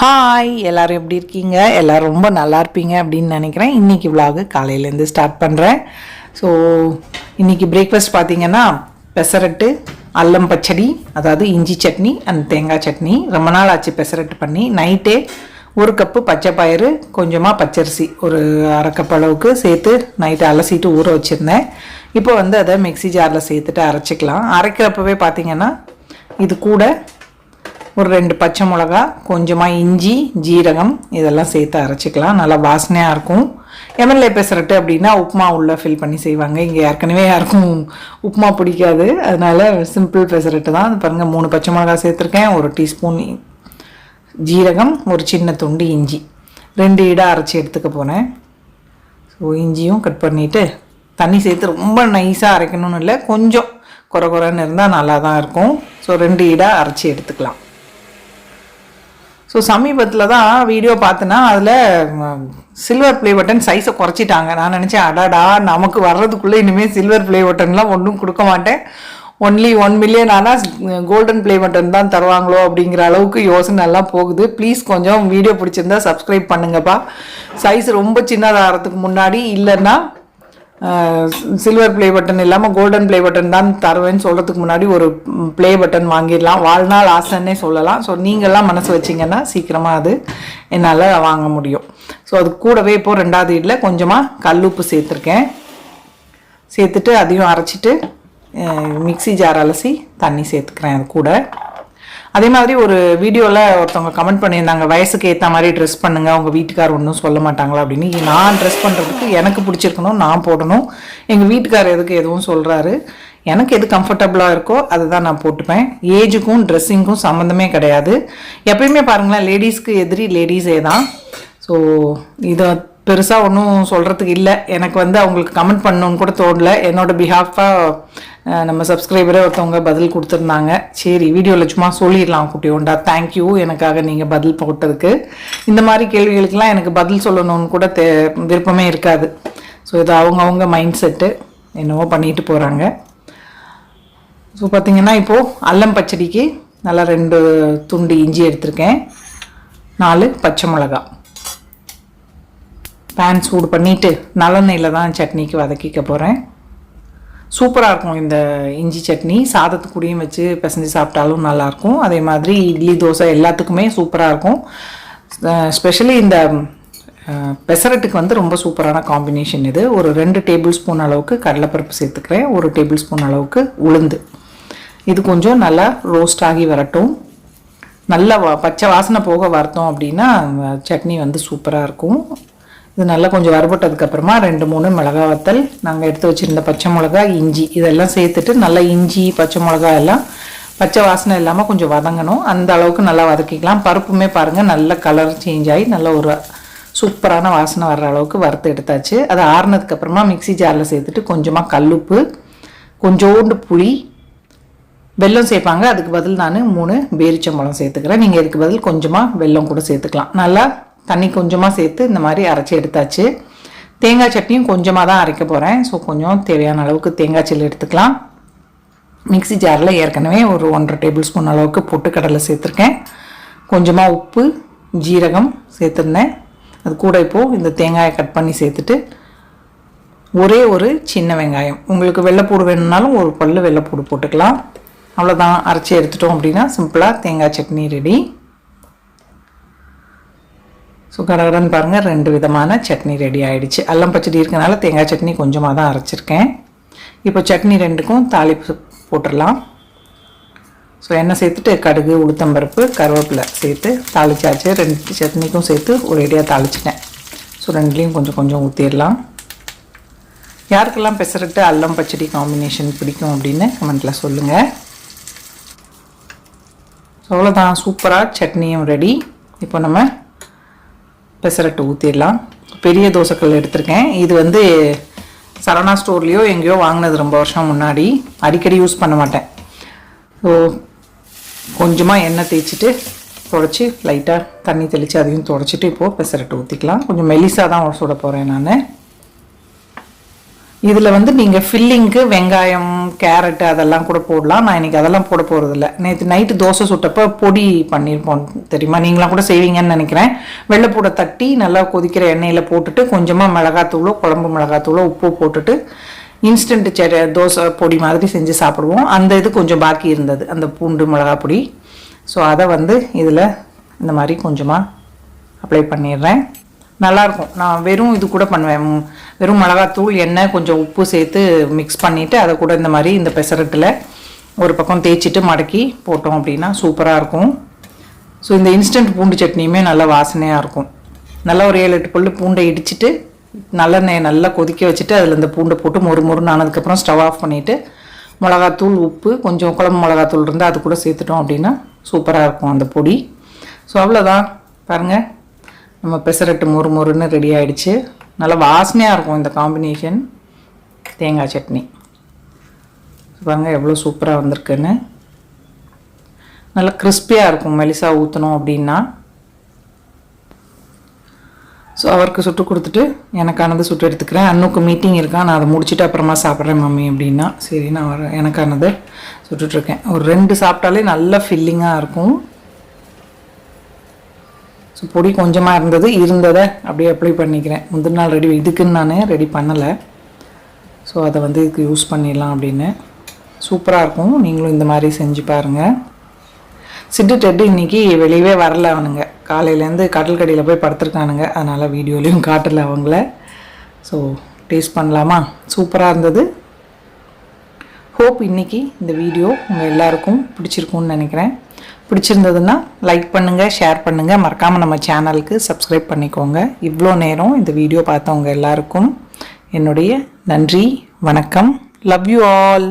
Hi எல்லோரும் எப்படி இருக்கீங்க? எல்லோரும் ரொம்ப நல்லா இருப்பீங்க அப்படின்னு நினைக்கிறேன். இன்னைக்கு vlog காலையிலேருந்து ஸ்டார்ட் பண்ணுறேன் ஸோ இன்றைக்கி பிரேக்ஃபாஸ்ட் பார்த்தீங்கன்னா பெசரட்டு அல்லம் பச்சடி அதாவது இஞ்சி சட்னி அண்ட் தேங்காய் சட்னி. ரொம்ப நாள் ஆச்சு பெசரட்டு பண்ணி. நைட்டே ஒரு கப்பு பச்சை பயிறு கொஞ்சமாக பச்சரிசி ஒரு அரை கப் அளவுக்கு சேர்த்து நைட்டு அலசிட்டு ஊற வச்சுருந்தேன். இப்போ வந்து அதை மிக்ஸி ஜாரில் சேர்த்துட்டு அரைச்சிக்கலாம். அரைக்கிறப்பவே பார்த்திங்கன்னா இது கூட ஒரு ரெண்டு பச்சை மிளகா கொஞ்சமாக இஞ்சி ஜீரகம் இதெல்லாம் சேர்த்து அரைச்சிக்கலாம். நல்லா வாசனையாக இருக்கும். எம்எல்ஏ பெசரட்டு அப்படின்னா உப்புமா உள்ளே ஃபில் பண்ணி செய்வாங்க. இங்கே ஏற்கனவே யாருக்கும் உப்புமா பிடிக்காது. அதனால் சிம்பிள் பெசரட்டு தான். அது பாருங்கள் மூணு பச்சை மிளகா சேர்த்துருக்கேன். ஒரு டீஸ்பூன் ஜீரகம் ஒரு சின்ன துண்டு இஞ்சி. ரெண்டு ஈடாக அரைச்சி எடுத்துக்க போனேன் ஸோ இஞ்சியும் கட் பண்ணிவிட்டு தண்ணி சேர்த்து ரொம்ப நைஸாக அரைக்கணும்னு இல்லை கொஞ்சம் குறை குறைன்னு இருந்தால் நல்லா தான் இருக்கும். ஸோ ரெண்டு இடாக அரைச்சி எடுத்துக்கலாம். ஸோ சமீபத்தில் தான் வீடியோ பார்த்தேன்னா அதில் சில்வர் ப்ளே பட்டன் சைஸை குறைச்சிட்டாங்க. நான் நினச்சேன் அடாடா நமக்கு வர்றதுக்குள்ளே இனிமேல் சில்வர் ப்ளே பட்டன்லாம் ஒன்றும் கொடுக்க மாட்டேன். ஒன்லி ஒன் மில்லியன் ஆனால் கோல்டன் ப்ளே பட்டன் தான் தருவாங்களோ அப்படிங்கிற அளவுக்கு யோசனை எல்லாம் போகுது. ப்ளீஸ் கொஞ்சம் வீடியோ பிடிச்சிருந்தா சப்ஸ்கிரைப் பண்ணுங்கப்பா. சைஸ் ரொம்ப சின்னதாகிறதுக்கு முன்னாடி இல்லைன்னா சில்வர் ப்ளே பட்டன் இல்லாமல் கோல்டன் ப்ளே பட்டன் தான் தருவேன்னு சொல்கிறதுக்கு முன்னாடி ஒரு ப்ளே பட்டன் வாங்கிடலாம். வாழ்நாள் ஆசைன்னே சொல்லலாம். ஸோ நீங்கள்லாம் மனசு வச்சிங்கன்னா சீக்கிரமாக அது என்னால் வாங்க முடியும். ஸோ அது கூடவே இப்போது ரெண்டாவது இடில் கொஞ்சமாக கல்லுப்பு சேர்த்துருக்கேன். சேர்த்துட்டு அதையும் அரைச்சிட்டு மிக்ஸி ஜார் அலசி தண்ணி சேர்த்துக்கிறேன் அது கூட. அதே மாதிரி ஒரு வீடியோவில் ஒருத்தவங்க கமெண்ட் பண்ணியிருந்தாங்க வயசுக்கு ஏற்ற மாதிரி ட்ரெஸ் பண்ணுங்க உங்கள் வீட்டுக்கார் ஒன்றும் சொல்ல மாட்டாங்களா அப்படின்னு. நான் ட்ரெஸ் பண்ணுறதுக்கு எனக்கு பிடிச்சிருக்கணும் நான் போடணும். எங்கள் வீட்டுக்கார் எதுக்கு எதுவும் சொல்கிறாரு எனக்கு எது கம்ஃபர்டபுளாக இருக்கோ அதை தான் நான் போட்டுப்பேன். ஏஜுக்கும் ட்ரெஸ்ஸிங்க்கும் சம்மந்தமே கிடையாது. எப்பயுமே பாருங்களேன் லேடிஸ்க்கு எதிரி லேடிஸே தான். ஸோ இதை பெருசாக ஒன்றும் சொல்கிறதுக்கு இல்லை. எனக்கு வந்து அவங்களுக்கு கமெண்ட் பண்ணணுன்னு கூட தோணல. என்னோட பிஹாஃபாக நம்ம சப்ஸ்கிரைபரே ஒருத்தவங்க பதில் கொடுத்துருந்தாங்க. சரி வீடியோவில் சும்மா சொல்லிடலாம் குட்டி உண்டா? தேங்க்யூ எனக்காக நீங்கள் பதில் போட்டதுக்கு. இந்த மாதிரி கேள்விகளுக்கெல்லாம் எனக்கு பதில் சொல்லணும்னு கூட தே விருப்பமே இருக்காது. ஸோ இது அவங்கவுங்க மைண்ட் செட்டு என்னவோ பண்ணிட்டு போகிறாங்க ஸோ பார்த்திங்கன்னா இப்போது அல்லம் பச்சடிக்கு நல்லா ரெண்டு துண்டு இஞ்சி எடுத்திருக்கேன். நாலு பச்சை மிளகா. பேன் சூடு பண்ணிவிட்டு நல்லெண்ணெயில் தான் சட்னிக்கு வதக்கிக்க போகிறேன் சூப்பராக இருக்கும் இந்த இஞ்சி சட்னி. சாதத்துக்குடியும் வச்சு பிசைஞ்சு சாப்பிட்டாலும் நல்லாயிருக்கும். அதே மாதிரி இட்லி தோசை எல்லாத்துக்குமே சூப்பராக இருக்கும். ஸ்பெஷலி இந்த பெசரட்டுக்கு வந்து ரொம்ப சூப்பரான காம்பினேஷன் இது. ஒரு ரெண்டு டேபிள் ஸ்பூன் அளவுக்கு கடலைப்பருப்பு சேர்த்துக்கிறேன். ஒரு டேபிள் ஸ்பூன் அளவுக்கு உளுந்து. இது கொஞ்சம் நல்லா ரோஸ்ட் ஆகி வரட்டும். நல்லா வா- பச்சை வாசனை போக வரட்டும் அப்படின்னா சட்னி வந்து சூப்பராக இருக்கும். இது நல்லா கொஞ்சம் வறுபட்டதுக்கப்புறமா ரெண்டு மூணு மிளகா வத்தல் நாங்கள் எடுத்து வச்சுருந்த பச்சை மிளகா இஞ்சி இதெல்லாம் சேர்த்துட்டு நல்லா இஞ்சி பச்சை மிளகா எல்லாம் பச்சை வாசனை இல்லாமல் கொஞ்சம் வதங்கணும். அந்த அளவுக்கு நல்லா வதக்கிக்கலாம். பருப்புமே பாருங்கள் நல்ல கலர் சேஞ்ச் ஆகி நல்ல ஒரு சூப்பரான வாசனை வர்ற அளவுக்கு வறுத்து எடுத்தாச்சு. அது ஆறுனதுக்கப்புறமா மிக்ஸி ஜாரில் சேர்த்துட்டு கொஞ்சமாக கல்லுப்பு கொஞ்சோண்டு புளி வெல்லம் சேர்ப்பாங்க. அதுக்கு பதில் நான் மூணு பேரிச்சம்பழம் சேர்த்துக்கிறேன். நீங்கள் இதுக்கு பதில் கொஞ்சமாக வெல்லம் கூட சேர்த்துக்கலாம். நல்லா தண்ணி கொஞ்சமாக சேர்த்து இந்த மாதிரி அரைச்சி எடுத்தாச்சு. தேங்காய் சட்னியும் கொஞ்சமாக தான் அரைக்க போகிறேன் ஸோ கொஞ்சம் தேவையான அளவுக்கு தேங்காய் சில்லு எடுத்துக்கலாம். மிக்ஸி ஜாரில் ஏற்கனவே ஒரு ஒன்றரை டேபிள் ஸ்பூன் அளவுக்கு பொட்டுக்கடலை சேர்த்துருக்கேன். கொஞ்சமாக உப்பு ஜீரகம் சேர்த்துருந்தேன். அது கூட இப்போது இந்த தேங்காயை கட் பண்ணி சேர்த்துட்டு ஒரே ஒரு சின்ன வெங்காயம். உங்களுக்கு வெள்ளைப்பூடு வேணும்னாலும் ஒரு பல்லு வெள்ளைப்பூடு போட்டுக்கலாம். அவ்வளோதான் அரைச்சி எடுத்துட்டோம் அப்படின்னா சிம்பிளாக தேங்காய் சட்னி ரெடி ஸோ கடகடன்னு பாருங்கள் ரெண்டு விதமான சட்னி ரெடி ஆகிடுச்சு அல்லம் பச்சடி இருக்கனால தேங்காய் சட்னி கொஞ்சமாக தான் அரைச்சிருக்கேன். இப்போ சட்னி ரெண்டுக்கும் தாளிப்பு போட்டுடலாம். ஸோ எண்ணெய் சேர்த்துட்டு கடுகு உளுத்தம்பருப்பு கருவேப்பிலை சேர்த்து தாளிச்சாச்சு. ரெண்டு சட்னிக்கும் சேர்த்து ஒரேடியாக தாளிச்சிட்டேன். ஸோ ரெண்டுலேயும் கொஞ்சம் கொஞ்சம் ஊற்றிடலாம் யாருக்கெல்லாம் பெசரட்டு அல்லம் பச்சடி காம்பினேஷன் பிடிக்கும் அப்படின்னு கமெண்ட்டில் சொல்லுங்கள் ஸோ அவ்வளோதான் சூப்பராக சட்னியும் ரெடி இப்போ நம்ம பெசரட்டு ஊற்றிடலாம் பெரிய தோசைக்கல் எடுத்திருக்கேன். இது வந்து சரவணா ஸ்டோர்லேயோ எங்கேயோ வாங்கினது ரொம்ப வருஷம் முன்னாடி. அடிக்கடி யூஸ் பண்ண மாட்டேன். ஸோ கொஞ்சமாக எண்ணெய் தேய்ச்சிட்டு தொடச்சி லைட்டாக தண்ணி தெளித்து அதையும் தொடச்சிட்டு இப்போது பெசரட்டு ஊற்றிக்கலாம் கொஞ்சம் மெலிசாக தான் சுட போகிறேன் நான். இதில் வந்து நீங்கள் ஃபில்லிங்க்கு வெங்காயம் கேரட் அதெல்லாம் கூட போடலாம். நான் இன்னைக்கு அதெல்லாம் போட போகிறதில்ல நேற்று நைட்டு தோசை சுட்டப்போ பொடி பண்ணியிருப்போம் தெரியுமா? நீங்களாம் கூட செய்வீங்கன்னு நினைக்கிறேன். வெள்ளைப்பூடை தட்டி நல்லா கொதிக்கிற எண்ணெயில் போட்டுட்டு கொஞ்சமாக மிளகாத்தூளோ குழம்பு மிளகாத்தூளோ உப்பு போட்டுட்டு இன்ஸ்டன்ட் செ தோசை பொடி மாதிரி செஞ்சு சாப்பிடுவோம். அந்த இது கொஞ்சம் பாக்கி இருந்தது. அந்த பூண்டு மிளகாய் பொடி. ஸோ அதை வந்து இதில் இந்த மாதிரி கொஞ்சமாக அப்ளை பண்ணிடுறேன். நல்லாயிருக்கும். நான் வெறும் இது கூட பண்ணுவேன். வெறும் மிளகாத்தூள் எண்ணெய் கொஞ்சம் உப்பு சேர்த்து மிக்ஸ் பண்ணிவிட்டு அதை கூட இந்த மாதிரி இந்த பெசரட்டில் ஒரு பக்கம் தேய்ச்சிட்டு மடக்கி போட்டோம் அப்படின்னா சூப்பராக இருக்கும். ஸோ இந்த இன்ஸ்டன்ட் பூண்டு சட்னியுமே நல்லா வாசனையாக இருக்கும். நல்லா ஒரு ஏழு எட்டு பல்லு பூண்டை இடிச்சிட்டு நல்லெண்ணெயை நல்லா கொதிக்க வச்சுட்டு அதில் இந்த பூண்டை போட்டு மொறு மொறுன்னு ஆனதுக்கப்புறம் ஸ்டவ் ஆஃப் பண்ணிவிட்டு மிளகாத்தூள் உப்பு கொஞ்சம் குழம்பு மிளகாத்தூள் இருந்தால் அது கூட சேர்த்துட்டோம் அப்படின்னா சூப்பராக இருக்கும் அந்த பொடி. ஸோ அவ்வளோதான் பாருங்கள் நம்ம பெசரட்டு மொறு மொறுன்னு ரெடி ஆகிடுச்சு நல்லா வாசனையாக இருக்கும் இந்த காம்பினேஷன் தேங்காய் சட்னி. பாருங்கள் எவ்வளோ சூப்பராக வந்திருக்குன்னு. நல்லா கிறிஸ்பியாக இருக்கும். மெலிசா ஊற்றணும் அப்படின்னா. ஸோ அவருக்கு சுட்டு கொடுத்துட்டு எனக்கானது சுட்டு எடுத்துக்கிறேன். அண்ணுக்கு மீட்டிங் இருக்கா? நான் அதை முடிச்சுட்டு அப்புறமா சாப்பிட்றேன் மம்மி அப்படின்னா. சரி நான் வரேன் எனக்கானது சுட்டுட்ருக்கேன் ஒரு ரெண்டு சாப்பிட்டாலே நல்ல ஃபில்லிங்காக இருக்கும். ஸோ பொடி கொஞ்சமாக இருந்தது இருந்ததை அப்படியே அப்ளை பண்ணிக்கிறேன். முந்தின நாள் ரெடி இதுக்குன்னு நான் ரெடி பண்ணலை. ஸோ அதை வந்து இதுக்கு யூஸ் பண்ணிடலாம் அப்படின்னு. சூப்பராக இருக்கும். நீங்களும் இந்த மாதிரி செஞ்சு பாருங்கள் சிட்டு டெட்டு இன்னைக்கு வெளியவே வரல அவனுங்க. காலையிலேருந்து கடல் கடையில் போய் படுத்துருக்கானுங்க. அதனால் வீடியோலையும் காட்டல அவங்கள. ஸோ டேஸ்ட் பண்ணலாமா? சூப்பராக இருந்தது. ஹோப் இன்றைக்கி இந்த வீடியோ உங்கள் எல்லாருக்கும் பிடிச்சிருக்கும்னு நினைக்கிறேன். பிடிச்சிருந்ததுன்னா லைக் பண்ணுங்கள் ஷேர் பண்ணுங்கள் மறக்காமல் நம்ம சேனலுக்கு சப்ஸ்கிரைப் பண்ணிக்கோங்க. இவ்வளோ நேரம் இந்த வீடியோ பார்த்தவங்க எல்லாருக்கும் என்னுடைய நன்றி வணக்கம். Love you all